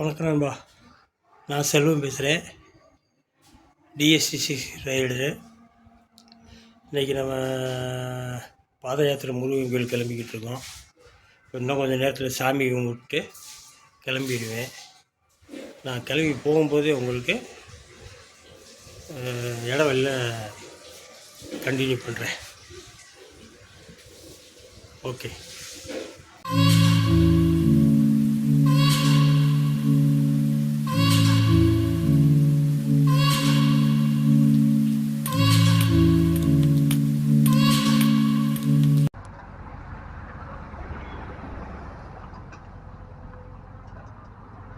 வணக்கம் நண்பா. நான் செல்வம் பேசுகிறேன் டிஎஸ்டிசி ரைடரு இன்றைக்கி நம்ம பாத யாத்திரை முருகன் கோயில் கிளம்பிக்கிட்டு இருக்கோம். இன்னும் கொஞ்சம் நேரத்தில் சாமி கும்பிட்டு கிளம்பிடுவேன். நான் கிளம்பி போகும்போதே உங்களுக்கு இடவெல்ல இடம் வெளில கண்டினியூ பண்ணுறேன் ஓகே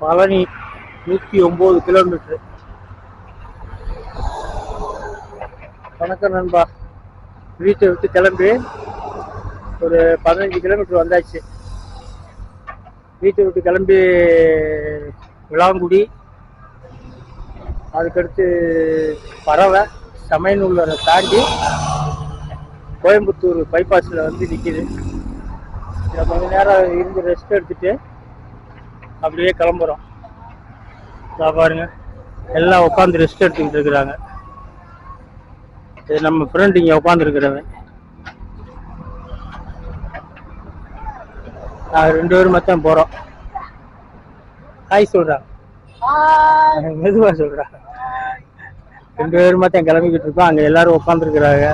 பழனி நூற்றி ஒம்பது கிலோமீட்ரு வணக்கம் நண்பா. வீட்டை விட்டு கிளம்பி ஒரு பதினஞ்சு கிலோமீட்டர் வந்தாச்சு. வீட்டை விட்டு கிளம்பி விளாங்குடி. அதுக்கடுத்து பறவை சமயநூலரை தாண்டி கோயம்புத்தூர் பைபாஸில் வந்து நிற்கிது கொஞ்ச நேரம் இருந்து ரெஸ்ட் எடுத்துகிட்டு அப்படியே கிளம்புறோம். பாருங்க. எல்லாம் உட்காந்து ரெஸ்ட் எடுத்துக்கிட்டு இருக்கிறாங்க. இது நம்ம ஃப்ரெண்ட் இங்கே உட்காந்துருக்கிறவன் நாங்கள் ரெண்டு பேரும் மட்டும் போகிறோம் ஹாய் சொல்கிறாங்க மெதுவாக சொல்கிறாங்க ரெண்டு பேரும் மட்டும் கிளம்பிக்கிட்டு இருக்கோம். அங்கே எல்லாரும் உட்காந்துருக்குறாங்க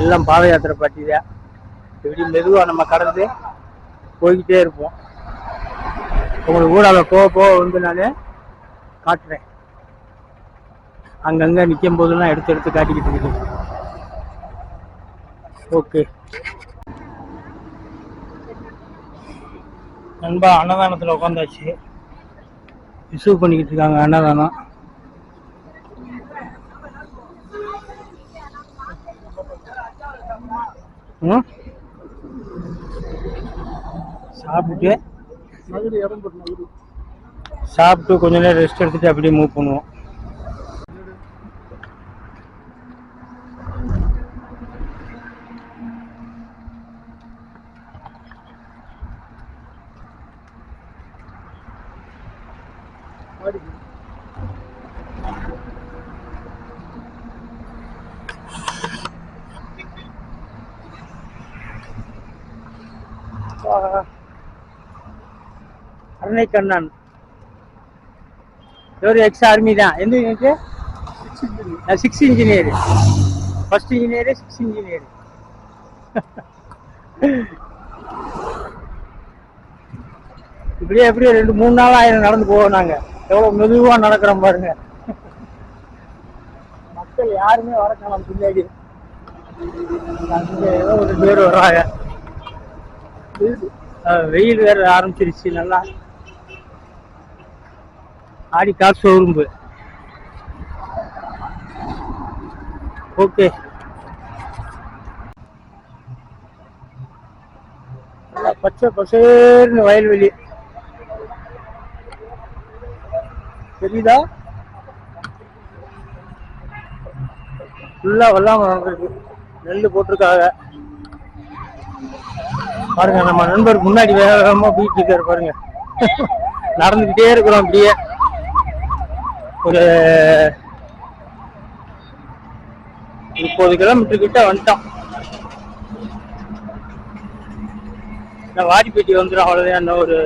எல்லாம் பாத யாத்திரை தான் இப்படி மெதுவாக நம்ம கடந்து போய்கிட்டே இருப்போம். உங்களுக்கு ஊடாக போக போக வந்து நான் காட்டுறேன். அங்கங்கே நிற்கும் போதெல்லாம் எடுத்து எடுத்து காட்டிக்கிட்டு இருக்குது. ஓகே. நண்பா அன்னதானத்தில் உட்காந்தாச்சு ரிசீவ் பண்ணிக்கிட்டு இருக்காங்க அன்னதானம். ம்? சாப்பிட்டு சாப்பிட்டு கொஞ்ச நேரம் ரெஸ்ட் எடுத்துட்டு அப்படியே மூவ் பண்ணுவோம். அருணை கண்ணன். இவர் எக்ஸ் ஆர்மி தான். எந்த unit six engineer first engineer six engineer இப்படியே எப்படியே ரெண்டு மூணு நாள் ஆயிரம் நடந்து போவோம் நாங்க. எவ்வளவு மெதுவா நடக்கிறோம் பாருங்க. மக்கள் யாருமே வர காணும் பின்னாடி. ஏதோ ஒரு பேர் வர்றாங்க வெயில் வேற ஆரம்பிச்சிருச்சு நல்லா. ஆடி காசு உரும்பு. ஓகே. பச்சை பசேர்னு வயல்வெளி. தெரியுதா? ஃபுல்லா வெள்ளாம நடந்திருக்கு நெல் போட்டிருக்காங்க. பாருங்க நம்ம நண்பர் முன்னாடி வேக வேகமா போயிட்டு இருக்காரு பாருங்க. நடந்துக்கிட்டே இருக்கிறோம் அப்படியே. ஒரு முப்பது கிலோமீட்டர் கிட்ட வந்துட்டோம் இந்த வாடிப்பேட்டி வந்துடும் அவ்வளோதான் இன்னும் ஒரு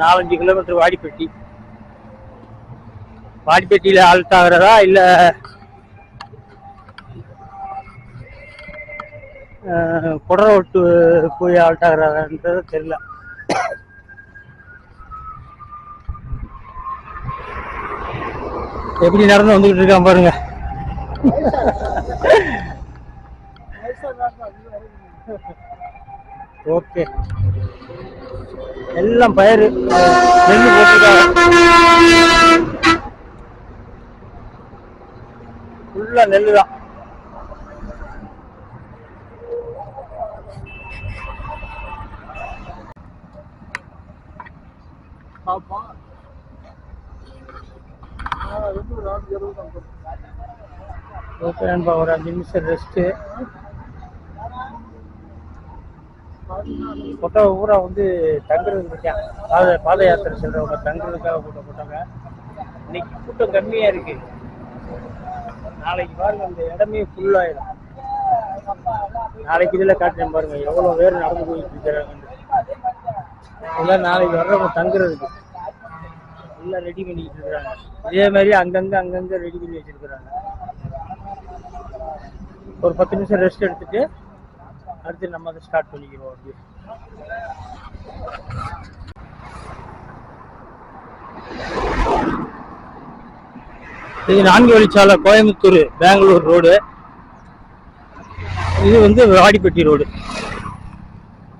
நாலஞ்சு கிலோமீட்டர் வாடிப்பட்டி. வாடிப்பட்டியில் ஆல்ட் ஆகிறதா இல்லை குடரோட்டு போய் ஆல்ட் ஆகுறான்றது தெரியல. எப்படி நடந்து வந்துகிட்டு இருக்கான் பாருங்க. ஓகே. எல்லாம் பயிர் நெல் போட்டிருக்காங்க. ஃபுல்லா நெல் தான் ஓகே நண்பா ஒரு அஞ்சு நிமிஷம் ரெஸ்ட்டு கொட்டை ஊரா வந்து தங்குறதுக்கு இருக்கேன். பாத பாத யாத்திரை செல்றவங்க தங்குறதுக்காக கூட்டம் போட்டாங்க. இன்னைக்கு கூட்டம் கம்மியா இருக்கு. நாளைக்கு பாருங்க அந்த இடமே ஃபுல்லாயிடும் நாளைக்கு இதில் காட்டுறேன் பாருங்க எவ்வளோ பேர் நடந்து போயிட்டு இருக்கிறாங்க நாளைக்கு வர்றவங்க தங்குறதுக்கு. எல்லாம் ரெடி பண்ணிக்கிட்டு இருக்கிறாங்க இதே மாதிரி அங்கங்கே அங்கங்கே ரெடி பண்ணி வச்சிருக்கிறாங்க. ஒரு பத்து நிமிஷம் ரெஸ்ட் எடுத்துட்டு அடுத்து நம்ம அதை ஸ்டார்ட் பண்ணிக்கிறோம் அப்படி இது நான்கு வழிச்சாலை கோயம்புத்தூர் பெங்களூர் ரோடு இது வந்து வாடிப்பட்டி ரோடு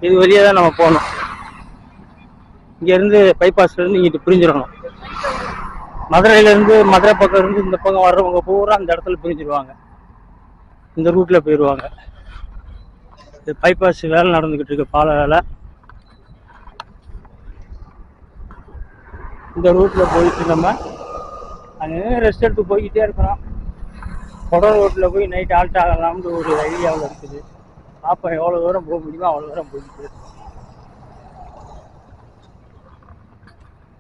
இது வழியாக தான் நம்ம போகணும். இங்கேருந்து பைபாஸ்ல இருந்து இங்கிட்டு புரிஞ்சிடணும். மதுரையிலேருந்து மதுரை பக்கம் இருந்து இந்த பக்கம் வர்றவங்க பூரா அந்த இடத்துல பிரிஞ்சிருவாங்க. இந்த ரூட்டில் போயிடுவாங்க இது பைபாஸ் வேலை நடந்துக்கிட்டு இருக்கு பால வேலை. இந்த ரூட்டில் போயிட்டு நம்ம அங்கே ரெஸ்ட் எடுத்து போய்கிட்டே இருக்கிறோம். கொடர் ரோட்டில் போய் நைட் ஆல்ட் ஆகலாம்னு ஒரு ஐடியாவில் இருக்குது. பார்ப்போம் எவ்வளோ தூரம் போக முடியுமோ அவ்வளோ தூரம் போயிட்டு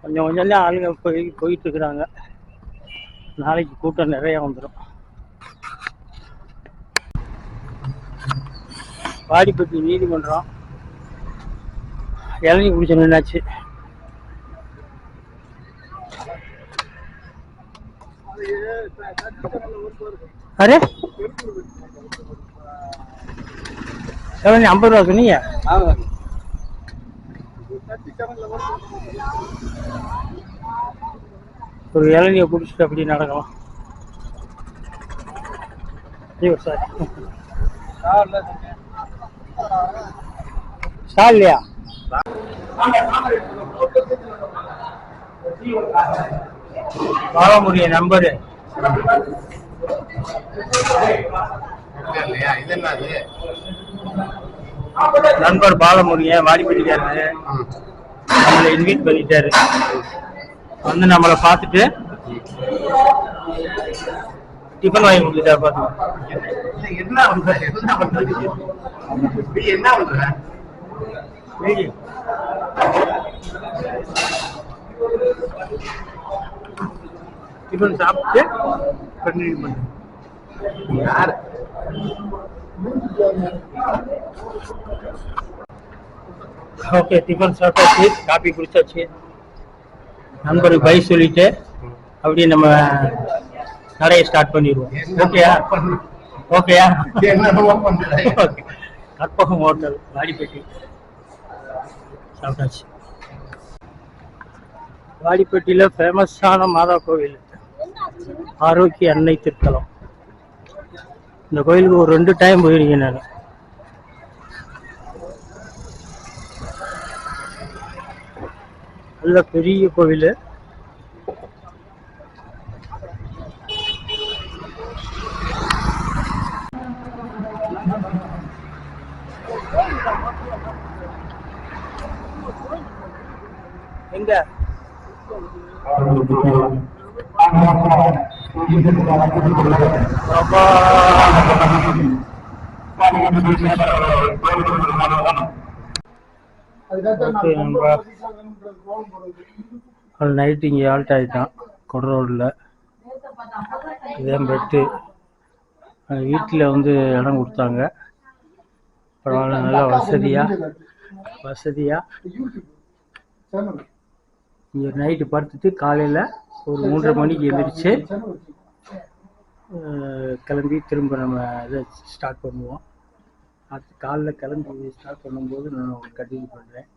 கொஞ்சம் கொஞ்சம் தான் ஆளுங்க போய் போயிட்டு இருக்கிறாங்க நாளைக்கு கூட்டம் நிறைய வந்துடும் வாடிப்பட்டி நீதிமன்றம் இளநீ குடிச்ச நின்னாச்சு. அரே இளநீ ஐம்பது ரூபா சொன்னீங்க? ஒரு இளநியை குடிச்சிட்டு அப்படி நடக்கலாம். ஐயோ சார் ஸ்டால் இல்லையா? பாலமுடைய நம்பரு. நண்பர் பாலமுருகன் வாடிப்பட்டிக்காரு நம்மளை இன்வைட் பண்ணிட்டாரு. வந்து நம்மளை பார்த்துட்டு டிஃபன் வாங்கி கொடுத்துட்டா பார்த்து என்ன பண்ற என்ன பண்றது நீ என்ன பண்ற டிஃபன் சாப்பிட்டு கண்டினியூ பண்ணு. யார்? ஓகே டிஃபன் சாப்பிட்டாச்சு காபி குடிச்சாச்சு. நண்பருக்கு பை சொல்லிட்டு அப்படியே நம்ம நடைய ஸ்டார்ட் பண்ணிடுவோம். ஓகேயா ஓகேயா ஓகே கற்பகம் ஹோட்டல் வாடிப்பட்டி. சாப்பிட்டாச்சு. வாடிப்பட்டியில் ஃபேமஸான மாதா கோவில். ஆரோக்கிய அன்னை திருத்தலம். இந்த கோயிலுக்கு ஒரு ரெண்டு டைம் போயிருக்கேன் நான். நல்ல பெரிய கோவில் எங்க அப்பா. ஓகே நண்பா. அவள் நைட்டு இங்கே ஆல்ட் ஆகிட்டான் கொட ரோடில் இதான் பெட்டு வீட்டில் வந்து இடம் கொடுத்தாங்க. பரவாயில்ல நல்லா வசதியாக வசதியாக இங்கே நைட்டு படுத்துட்டு காலையில் ஒரு மூன்றரை மணிக்கு எழுந்திரிச்சு கிளம்பி திரும்ப நம்ம இதை ஸ்டார்ட் பண்ணுவோம். அடுத்து காலைல கிளம்பி ஸ்டார்ட் பண்ணும்போது நான் உங்களுக்கு கண்டினியூ பண்ணுறேன்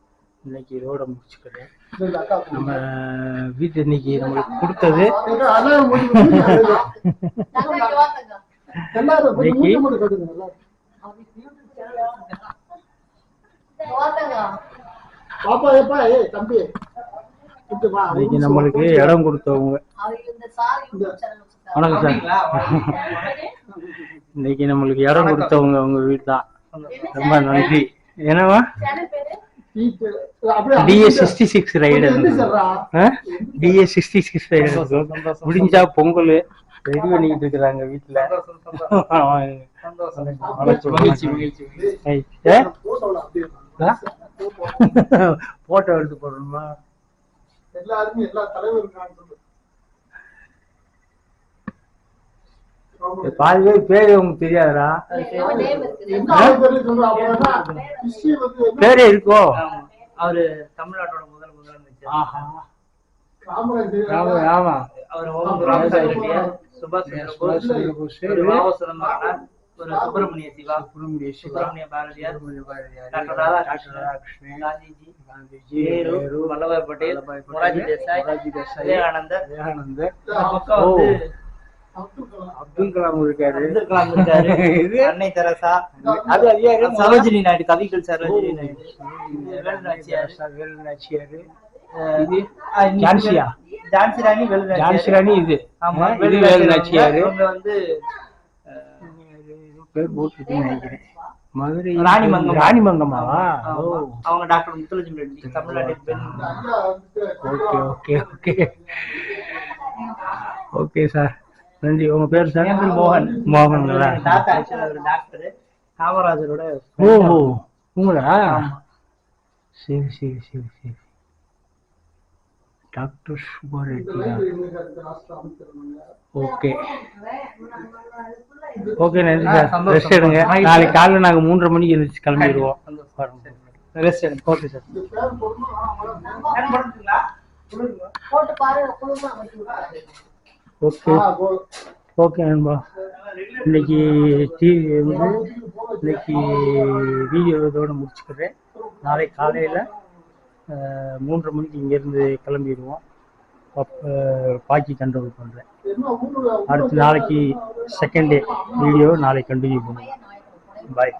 இன்னைக்கு இதோட முடிச்சுக்கிறேன். நம்ம வீட்டு இன்னைக்கு நம்மளுக்கு கொடுத்தது. இன்னைக்கு நம்மளுக்கு இடம் கொடுத்தவங்க. வணக்கம் சார். இன்னைக்கு நம்மளுக்கு இடம் கொடுத்தவங்க உங்க வீடு தான் ரொம்ப நன்றி. என்னவா TA sixty six ride? TA sixty six ride முடிஞ்சா பொங்கல் ரெடி பண்ணிக்கிட்டு இருக்கிறாங்க வீட்டுல போட்டோ எடுத்து போடணுமா? எல்லாருமே எல்லா தலைவரும் பாதி பேர் பேரு உங்களுக்கு தெரியாதுடா. பேரு இருக்கோ. அவரு தமிழ்நாட்டோட முதல் முதலமைச்சர். ஆமா ஆமா. அவர் ஓம் ராமசாமி சுபாஷ் சந்திர போஸ். ஒரு சுப்பிரமணிய சிவா. சுப்பிரமணிய சுப்பிரமணிய பாரதியார். டாக்டர் ராதாகிருஷ்ணன் ராதாகிருஷ்ணன், காந்திஜி. காந்திஜி, நேரு. வல்லபாய் பட்டேல். மொராஜி தேசாய், விவேகானந்தர். விவேகானந்தர். அப்துல் கலாம் இருக்காரு. அப்துல் கலாம் இருக்காரு. இது? அன்னை தெரசா. அது ஐயா சரோஜினி நாயுடு கவிகள் சரோஜினி நாயுடு. வேலு நாச்சியார். ஜான்சியா? ஜான்சி ராணி வேலு ஜான்சி ராணி இது. ஆமா வேலு நாச்சியாரு. வந்து பேர் போட்டுருக்குன்னு நினைக்கிறேன். மதுரை அவங்க டாக்டர் முத்துலட்சுமி ரெட்டி பெண். வந்து okay okay okay. Okay sir. நன்றி. உங்க பேர் சார் என் பேர் மோகன் மோகன்களா தாத்தா ஆக்சுவலா ஒரு டாக்டர் காமராஜரோட ஓஹோ. உங்களா? சரி சரி சரி சரி. டாக்டர் சுபா ரெட்டியா ஓகே. ஓகே நன்றி சார். ரெஸ்ட் எடுங்க. நாளைக்கு காலைல நாங்க மூன்றரை மணிக்கு எழுந்திரிச்சு கிளம்பிடுவோம். ரெஸ்ட் எடுங்க. Okay sir? போட்டு பாரு குழுமா அமைச்சு ஓகே. ஓகே நண்பா. இன்னைக்கு டிவி வந்து இன்னைக்கு வீடியோ இதோட முடிச்சுக்கிறேன். நாளை காலையில் மூன்றரை மணிக்கு இங்கேருந்து கிளம்பிடுவோம். பாக்கி கண்ட்ரோல் பண்ணுறேன் அடுத்து நாளைக்கு செகண்ட் டே வீடியோ நாளைக்கு கண்டினியூ பண்ணுவோம். பாய்